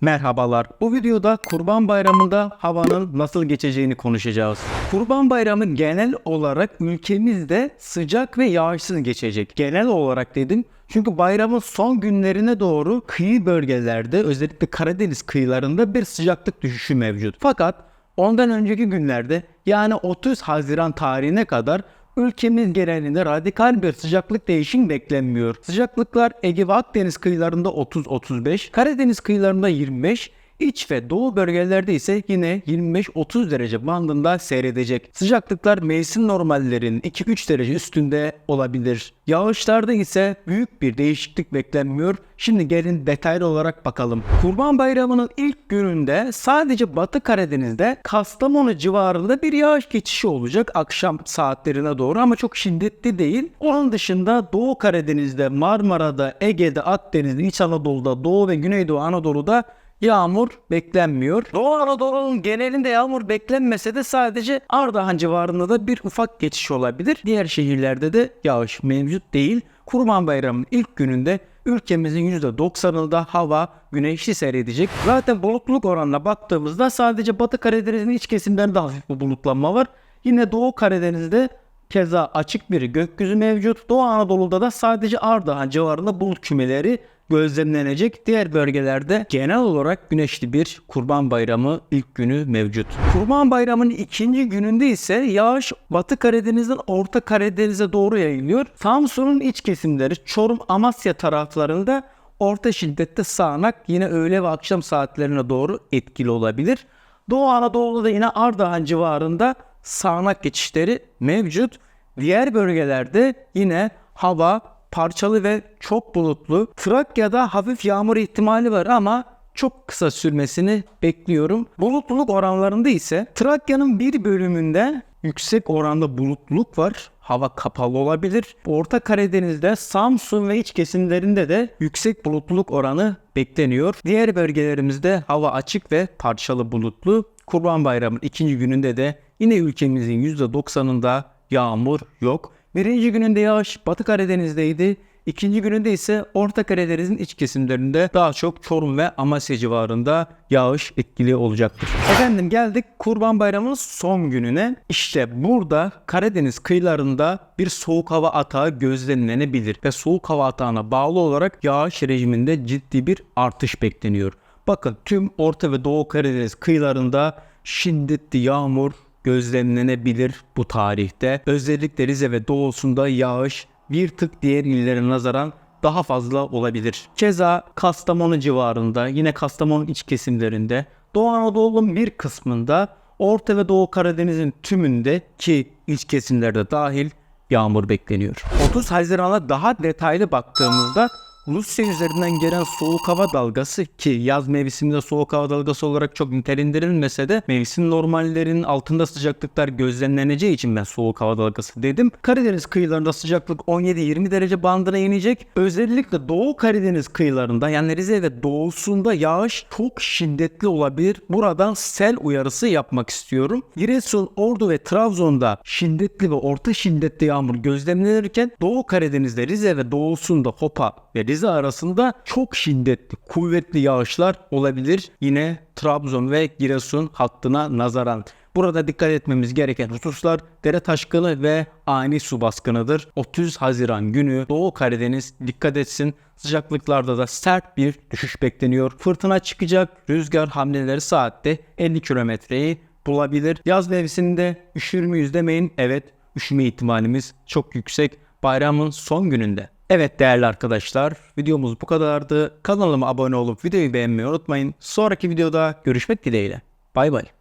Merhabalar. Bu videoda Kurban Bayramı'nda havanın nasıl geçeceğini konuşacağız. Kurban Bayramı genel olarak ülkemizde sıcak ve yağışsız geçecek. Genel olarak dedim çünkü bayramın son günlerine doğru kıyı bölgelerde özellikle Karadeniz kıyılarında bir sıcaklık düşüşü mevcut. Fakat ondan önceki günlerde yani 30 Haziran tarihine kadar Ülkemiz genelinde radikal bir sıcaklık değişim beklenmiyor. Sıcaklıklar Ege ve Akdeniz kıyılarında 30-35, Karadeniz kıyılarında 25, İç ve doğu bölgelerde ise yine 25-30 derece bandında seyredecek. Sıcaklıklar mevsim normallerinin 2-3 derece üstünde olabilir. Yağışlarda ise büyük bir değişiklik beklenmiyor. Şimdi gelin detaylı olarak bakalım. Kurban Bayramı'nın ilk gününde sadece Batı Karadeniz'de Kastamonu civarında bir yağış geçişi olacak akşam saatlerine doğru ama çok şiddetli değil. Onun dışında Doğu Karadeniz'de, Marmara'da, Ege'de, Akdeniz'de, İç Anadolu'da, Doğu ve Güneydoğu Anadolu'da yağmur beklenmiyor. Doğu Anadolu'nun genelinde yağmur beklenmese de sadece Ardahan civarında da bir ufak geçiş olabilir. Diğer şehirlerde de yağış mevcut değil. Kurban Bayramı'nın ilk gününde ülkemizin %90'ında hava güneşli seyredecek. Zaten bulutluluk oranına baktığımızda sadece Batı Karadeniz'in iç kesimlerinde hafif bir bulutlanma var. Yine Doğu Karadeniz'de Keza açık bir gökyüzü mevcut. Doğu Anadolu'da da sadece Ardahan civarında bulut kümeleri gözlemlenecek. Diğer bölgelerde genel olarak güneşli bir Kurban Bayramı ilk günü mevcut. Kurban Bayramı'nın ikinci gününde ise yağış Batı Karadeniz'den Orta Karadeniz'e doğru yayılıyor. Samsun'un iç kesimleri Çorum, Amasya taraflarında orta şiddette sağanak yine öğle ve akşam saatlerine doğru etkili olabilir. Doğu Anadolu'da da yine Ardahan civarında sağanak geçişleri mevcut. Diğer bölgelerde yine hava parçalı ve çok bulutlu. Trakya'da hafif yağmur ihtimali var ama çok kısa sürmesini bekliyorum. Bulutluluk oranlarında ise Trakya'nın bir bölümünde yüksek oranda bulutluluk var. Hava kapalı olabilir. Orta Karadeniz'de Samsun ve iç kesimlerinde de yüksek bulutluluk oranı bekleniyor. Diğer bölgelerimizde hava açık ve parçalı bulutlu. Kurban Bayramı'nın ikinci gününde de yine ülkemizin %90'ında yağmur yok. Birinci gününde yağış Batı Karadeniz'deydi. İkinci gününde ise Orta Karadeniz'in iç kesimlerinde daha çok Çorum ve Amasya civarında yağış etkili olacaktır. Efendim geldik Kurban Bayramı'nın son gününe. İşte burada Karadeniz kıyılarında bir soğuk hava atağı gözlemlenebilir ve soğuk hava atağına bağlı olarak yağış rejiminde ciddi bir artış bekleniyor. Bakın tüm Orta ve Doğu Karadeniz kıyılarında şiddetli yağmur gözlemlenebilir bu tarihte. Özellikle Rize ve doğusunda yağış bir tık diğer illere nazaran daha fazla olabilir. Keza Kastamonu civarında yine Kastamonu iç kesimlerinde Doğu Anadolu'nun bir kısmında Orta ve Doğu Karadeniz'in tümünde ki iç kesimlerde dahil yağmur bekleniyor. 30 Haziran'a daha detaylı baktığımızda Rusya üzerinden gelen soğuk hava dalgası ki yaz mevsiminde soğuk hava dalgası olarak çok nitelendirilmese de mevsim normallerinin altında sıcaklıklar gözlemleneceği için ben soğuk hava dalgası dedim. Karadeniz kıyılarında sıcaklık 17-20 derece bandına inecek. Özellikle Doğu Karadeniz kıyılarında yani Rize ve doğusunda yağış çok şiddetli olabilir. Buradan sel uyarısı yapmak istiyorum. Giresun, Ordu ve Trabzon'da şiddetli ve orta şiddetli yağmur gözlemlenirken Doğu Karadeniz'de Rize ve doğusunda Hopa ve Rize arasında çok şiddetli, kuvvetli yağışlar olabilir. Yine Trabzon ve Giresun hattına nazaran. Burada dikkat etmemiz gereken hususlar dere taşkını ve ani su baskınıdır. 30 Haziran günü Doğu Karadeniz dikkat etsin. Sıcaklıklarda da sert bir düşüş bekleniyor. Fırtına çıkacak. Rüzgar hamleleri saatte 50 kilometreyi bulabilir. Yaz mevsiminde üşür müyüz demeyin. Evet üşüme ihtimalimiz çok yüksek. Bayramın son gününde. Evet değerli arkadaşlar videomuz bu kadardı. Kanalıma abone olup videoyu beğenmeyi unutmayın. Sonraki videoda görüşmek dileğiyle. Bay bay.